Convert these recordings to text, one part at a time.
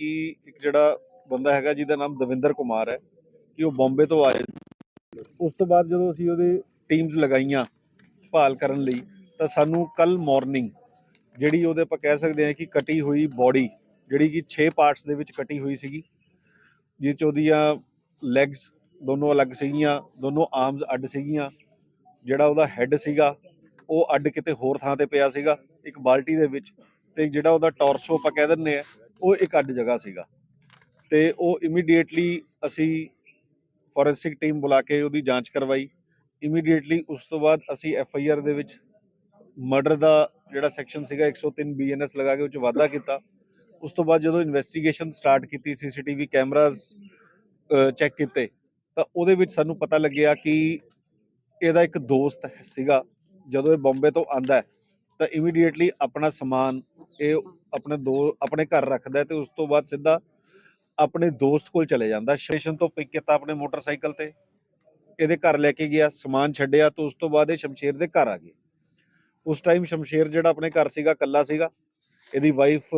ਕਿ ਇੱਕ ਜਿਹੜਾ ਬੰਦਾ ਹੈਗਾ ਜਿਹਦਾ ਨਾਮ ਦਵਿੰਦਰ ਕੁਮਾਰ ਹੈ, ਕਿ ਉਹ ਬੰਬੇ ਤੋਂ ਆਏ ਉਸ ਤੋਂ ਬਾਅਦ ਜਦੋਂ ਅਸੀਂ ਉਹਦੇ ਟੀਮਸ ਲਗਾਈਆਂ ਭਾਲ ਕਰਨ ਲਈ, ਤਾਂ ਸਾਨੂੰ ਕੱਲ ਮਾਰਨਿੰਗ ਜਿਹੜੀ ਉਹਦੇ ਆਪਾਂ ਕਹਿ ਸਕਦੇ ਹਾਂ ਕਿ ਕਟੀ ਹੋਈ ਬਾਡੀ ਜਿਹੜੀ ਕਿ 6 ਪਾਰਟਸ ਦੇ ਵਿੱਚ ਕਟੀ ਹੋਈ ਸੀਗੀ ਜਿਸ ਚ ਉਹਦੀਆਂ ਲੈਗਸ ਦੋਨੋਂ ਅਲੱਗ ਸੀਗੀਆਂ, ਦੋਨੋਂ ਆਰਮਸ ਅੱਡ ਸੀਗੀਆਂ, ਜਿਹੜਾ ਉਹਦਾ ਹੈੱਡ ਸੀਗਾ, ਉਹ ਅੱਡ ਕਿਤੇ ਹੋਰ ਥਾਂ ਤੇ ਪਿਆ ਸੀਗਾ, ਇੱਕ ਬਾਲਟੀ ਦੇ ਵਿੱਚ, ਤੇ ਜਿਹੜਾ ਉਹਦਾ ਟੋਰਸੋ ਆਪਾਂ ਕਹਿ ਦਿੰਦੇ ਆ ਉਹ ਇੱਕ ਅੱਡ ਜਗ੍ਹਾ ਸੀਗਾ। ਤੇ ਉਹ ਇਮੀਡੀਏਟਲੀ ਅਸੀਂ ਫੋਰੈਂਸਿਕ ਟੀਮ ਬੁਲਾ ਕੇ ਉਹਦੀ ਜਾਂਚ ਕਰਵਾਈ। ਇਮੀਡੀਏਟਲੀ ਉਸ ਤੋਂ ਬਾਅਦ ਅਸੀਂ ਐਫ ਆਈ ਆਰ ਦੇ ਵਿੱਚ ਮਰਡਰ ਦਾ ਜਿਹੜਾ ਸੈਕਸ਼ਨ ਸੀਗਾ 103 ਬੀਐਨਐਸ ਲਗਾ ਕੇ ਉਹ ਚ ਵਾਧਾ ਕੀਤਾ। ਉਸ ਤੋਂ ਬਾਅਦ ਜਦੋਂ ਇਨਵੈਸਟੀਗੇਸ਼ਨ ਸਟਾਰਟ ਕੀਤੀ ਸੀਸੀਟੀਵੀ ਕੈਮਰਾਜ਼ ਚੈੱਕ ਕੀਤੇ, ਤਾਂ ਉਹਦੇ ਵਿੱਚ ਸਾਨੂੰ ਪਤਾ ਲੱਗਿਆ ਕਿ ਇਹਦਾ ਇੱਕ ਦੋਸਤ ਸੀਗਾ, ਜਦੋਂ ਇਹ ਬੰਬੇ ਤੋਂ ਆਂਦਾ ਹੈ। ਤਾਂ ਇਮੀਡੀਏਟਲੀ ਆਪਣਾ ਸਮਾਨ ਇਹ ਆਪਣੇ ਦੋ, ਆਪਣੇ ਘਰ ਰੱਖਦਾ ਹੈ ਤੇ ਉਸ ਤੋਂ ਬਾਅਦ ਸਿੱਧਾ ਆਪਣੇ ਦੋਸਤ ਕੋਲ ਚਲੇ ਜਾਂਦਾ। ਸਟੇਸ਼ਨ ਤੋਂ ਪਿਕ ਕੀਤਾ ਆਪਣੇ ਮੋਟਰਸਾਈਕਲ ਤੇ, ਇਹਦੇ ਘਰ ਲੈ ਕੇ ਗਿਆ, ਸਮਾਨ ਛੱਡਿਆ ਤੇ ਉਸ ਤੋਂ ਬਾਅਦ ਇਹ ਸ਼ਮਸ਼ੇਰ ਦੇ ਘਰ ਆ ਗਏ। ਉਸ ਟਾਈਮ ਸ਼ਮਸ਼ੇਰ ਜਿਹੜਾ ਆਪਣੇ ਘਰ ਸੀਗਾ ਕੱਲਾ ਸੀਗਾ, ਇਹਦੀ ਵਾਈਫ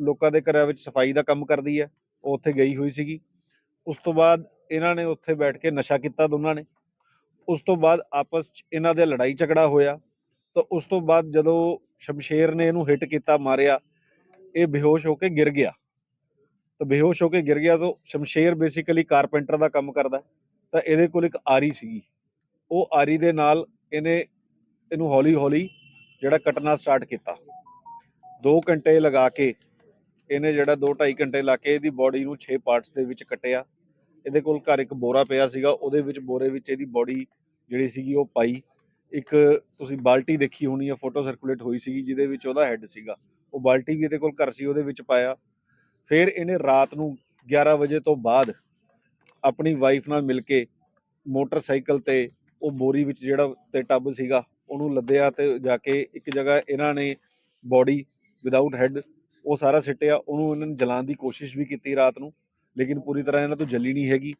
ਲੋਕਾਂ ਦੇ ਘਰਾਂ ਵਿੱਚ ਸਫ਼ਾਈ ਦਾ ਕੰਮ ਕਰਦੀ ਹੈ, ਉਹ ਉੱਥੇ ਗਈ ਹੋਈ ਸੀਗੀ। ਉਸ ਤੋਂ ਬਾਅਦ ਇਹਨਾਂ ਨੇ ਉੱਥੇ ਬੈਠ ਕੇ ਨਸ਼ਾ ਕੀਤਾ ਦੋਨਾਂ ਨੇ। ਉਸ ਤੋਂ ਬਾਅਦ ਆਪਸ 'ਚ ਇਹਨਾਂ ਦੇ ਲੜਾਈ ਝਗੜਾ ਹੋਇਆ। ਤਾਂ ਉਸ ਤੋਂ ਬਾਅਦ ਜਦੋਂ ਸ਼ਮਸ਼ੇਰ ਨੇ ਇਹਨੂੰ ਹਿੱਟ ਕੀਤਾ, ਮਾਰਿਆ, ਇਹ ਬੇਹੋਸ਼ ਹੋ ਕੇ ਗਿਰ ਗਿਆ। ਤਾਂ ਬੇਹੋਸ਼ ਹੋ ਕੇ ਗਿਰ ਗਿਆ ਤਾਂ ਸ਼ਮਸ਼ੇਰ ਬੇਸਿਕਲੀ ਕਾਰਪੈਂਟਰ ਦਾ ਕੰਮ ਕਰਦਾ ਤਾਂ ਇਹਦੇ ਕੋਲ ਇੱਕ ਆਰੀ ਸੀਗੀ। ਉਹ ਆਰੀ ਦੇ ਨਾਲ ਇਹਨੇ ਇਹਨੂੰ ਹੌਲੀ ਹੌਲੀ ਜਿਹੜਾ ਕੱਟਣਾ ਸਟਾਰਟ ਕੀਤਾ। 2 ਘੰਟੇ ਲਗਾ ਕੇ ਇਹਨੇ ਜਿਹੜਾ 2.5 ਘੰਟੇ ਲਾ ਕੇ ਇਹਦੀ ਬਾਡੀ ਨੂੰ 6 ਪਾਰਟਸ ਦੇ ਵਿੱਚ ਕੱਟਿਆ। ਇਹਦੇ ਕੋਲ ਘਰ ਇੱਕ ਬੋਰਾ ਪਿਆ ਸੀਗਾ। ਉਹਦੇ ਵਿੱਚ ਬੋਰੇ ਵਿੱਚ ਇਹਦੀ ਬਾਡੀ ਜਿਹੜੀ ਸੀਗੀ ਉਹ ਪਾਈ। ਇੱਕ ਤੁਸੀਂ ਬਾਲਟੀ ਦੇਖੀ ਹੋਣੀ ਆ ਫੋਟੋ ਸਰਕੂਲੇਟ ਹੋਈ ਸੀਗੀ, ਜਿਹਦੇ ਵਿੱਚ ਉਹਦਾ ਹੈੱਡ ਸੀਗਾ। ਉਹ ਬਾਲਟੀ ਵੀ ਇਹਦੇ ਕੋਲ ਘਰ ਸੀ, ਉਹਦੇ ਵਿੱਚ ਪਾਇਆ। ਫਿਰ ਇਹਨੇ ਰਾਤ ਨੂੰ 11 ਵਜੇ ਤੋਂ ਬਾਅਦ ਆਪਣੀ ਵਾਈਫ ਨਾਲ ਮਿਲ ਕੇ ਮੋਟਰਸਾਈਕਲ ਤੇ ਉਹ ਬੋਰੀ ਵਿੱਚ ਜਿਹੜਾ ਤੇ ਟੱਬ ਸੀਗਾ, ਉਹਨੂੰ ਲੱਦਿਆ ਤੇ ਜਾ ਕੇ ਇੱਕ ਜਗ੍ਹਾ ਇਹਨਾਂ ਨੇ ਬਾਡੀ ਵਿਦਆਊਟ ਹੈੱਡ ਉਹ ਸਾਰਾ ਸਿੱਟਿਆ। ਉਹਨੂੰ ਇਹਨਾਂ ਨੇ ਜਲਾਉਣ ਦੀ ਕੋਸ਼ਿਸ਼ ਵੀ ਕੀਤੀ ਰਾਤ ਨੂੰ, ਲੇਕਿਨ ਪੂਰੀ ਤਰ੍ਹਾਂ ਇਹਨਾਂ ਤੋਂ ਜਲੀ ਨਹੀਂ ਹੈਗੀ।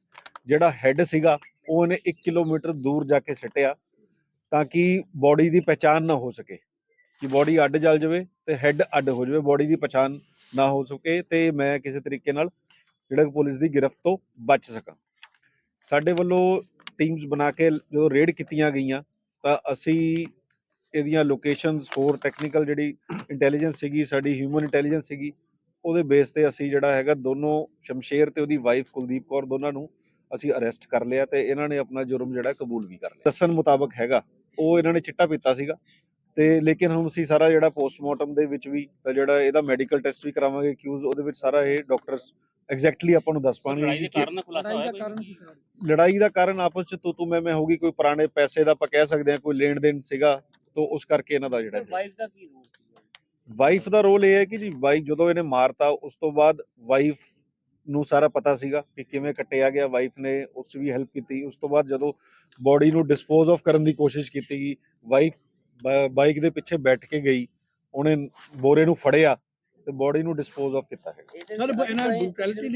ਜਿਹੜਾ ਹੈੱਡ ਸੀਗਾ, ਉਹ ਇਹਨੇ 1 ਕਿਲੋਮੀਟਰ ਦੂਰ ਜਾ ਕੇ ਸਿੱਟਿਆ। ਤਾਂ ਕਿ ਬਾਡੀ ਦੀ ਪਛਾਣ ਨਾ ਹੋ ਸਕੇ। ਕਿ ਬਾਡੀ ਅੱਡ ਜਲ ਜਾਵੇ ਤੇ ਹੈੱਡ ਅੱਡ ਹੋ ਜਾਵੇ ਬਾਡੀ ਦੀ ਪਛਾਣ ਨਾ ਹੋ ਸਕੇ ਤੇ ਮੈਂ ਕਿਸੇ ਤਰੀਕੇ ਨਾਲ ਜਿਹੜਾ ਪੁਲਿਸ ਦੀ ਗ੍ਰਿਫਤ ਤੋਂ ਬਚ ਸਕਾਂ। ਸਾਡੇ ਵੱਲੋਂ ਟੀਮਸ ਬਣਾ ਕੇ ਜਦੋਂ ਰੇਡ ਕੀਤੀਆਂ ਗਈਆਂ, ਤਾਂ ਅਸੀਂ ਇਹਦੀਆਂ ਲੋਕੇਸ਼ਨਸ ਹੋਰ ਟੈਕਨੀਕਲ ਜਿਹੜੀ ਇੰਟੈਲੀਜੈਂਸ ਸੀਗੀ, ਸਾਡੀ ਹਿਊਮਨ ਇੰਟੈਲੀਜੈਂਸ ਸੀਗੀ, ਉਹਦੇ ਬੇਸ ਤੇ ਅਸੀਂ ਜਿਹੜਾ ਹੈਗਾ ਦੋਨੋਂ ਸ਼ਮਸ਼ੇਰ ਤੇ ਉਹਦੀ ਵਾਈਫ ਕੁਲਦੀਪ ਕੌਰ ਦੋਨਾਂ ਨੂੰ ਅਸੀਂ ਅਰੈਸਟ ਕਰ ਲਿਆ ਤੇ ਇਹਨਾਂ ਨੇ ਆਪਣਾ ਜੁਰਮ ਜਿਹੜਾ ਕਬੂਲ ਵੀ ਕਰ ਲਿਆ। ਦੱਸਣ ਮੁਤਾਬਕ ਹੈਗਾ ਉਹ ਇਹਨਾਂ ਨੇ ਚਿੱਟਾ ਪੀਤਾ ਸੀਗਾ। ਤੇ ਲੇਕਿਨ ਹੁਣ ਅਸੀਂ ਸਾਰਾ ਜਿਹੜਾ ਪੋਸਟਮਾਰਟਮ ਦੇ ਵਿੱਚ ਵੀ ਜਿਹੜਾ ਇਹਦਾ ਮੈਡੀਕਲ ਟੈਸਟ ਵੀ ਕਰਾਵਾਂਗੇ ਕਿਊਜ਼ ਉਹਦੇ ਵਿੱਚ ਸਾਰਾ ਇਹ ਡਾਕਟਰਸ ਐਗਜ਼ੈਕਟਲੀ ਆਪਾਂ ਨੂੰ ਦੱਸ ਲੜਾਈ ਪਾਣਗੇ ਦੇ ਕਿ ਕਾਰਨ ਖੁਲਾਸਾ ਹੋਇਆ ਕੋਈ? ਲੜਾਈ ਦਾ ਕਾਰਨ ਆਪਸ ਚ ਤੂੰ ਤੂੰ ਮੈਂ ਮੈਂ ਹੋਗੀ ਕੋਈ ਪੁਰਾਣੇ ਪੈਸੇ ਦਾ ਆਪਾਂ ਕਹਿ ਸਕਦੇ ਹਾਂ ਕੋਈ ਲੈਣ ਦੇਣ ਸੀਗਾ ਤਾਂ ਉਸ ਕਰਕੇ ਇਹਨਾਂ ਦਾ ਜਿਹੜਾ ਵਾਈਫ ਦਾ ਕੀ ਰੋਲ ਸੀ ਵਾਈਫ ਦਾ ਰੋਲ ਇਹ ਹੈ ਕਿ ਜੀ ਵਾਈਫ ਜਦੋਂ ਇਹਨੇ ਮਾਰਤਾ ਉਸ ਤੋਂ ਬਾਅਦ ਵਾਈਫ ਨੂੰ ਸਾਰਾ ਪਤਾ ਸੀਗਾ ਕਿ ਕਿਵੇਂ ਕੱਟਿਆ ਗਿਆ ਵਾਈਫ ਨੇ ਉਸ ਵੀ ਹੈਲਪ ਕੀਤੀ। ਉਸ ਤੋਂ ਬਾਅਦ ਜਦੋਂ ਬੋਡੀ ਨੂੰ ਡਿਸਪੋਜ਼ ਆਫ ਕਰਨ ਦੀ ਕੋਸ਼ਿਸ਼ ਕੀਤੀ ਗਈ ਵਾਈਫ ਬਾਈਕ ਦੇ ਪਿੱਛੇ ਬੈਠ ਕੇ ਗਈ ਉਹਨੇ ਬੋਰੇ ਨੂੰ ਫੜਿਆ ਤੇ ਬੋਡੀ ਨੂੰ ਡਿਸਪੋਜ਼ ਆਫ ਕੀਤਾ ਹੈ ਸਰ ਇਹਨਾਂ ਇਹ- ਬ੍ਰੂਟੈਲਿਟੀ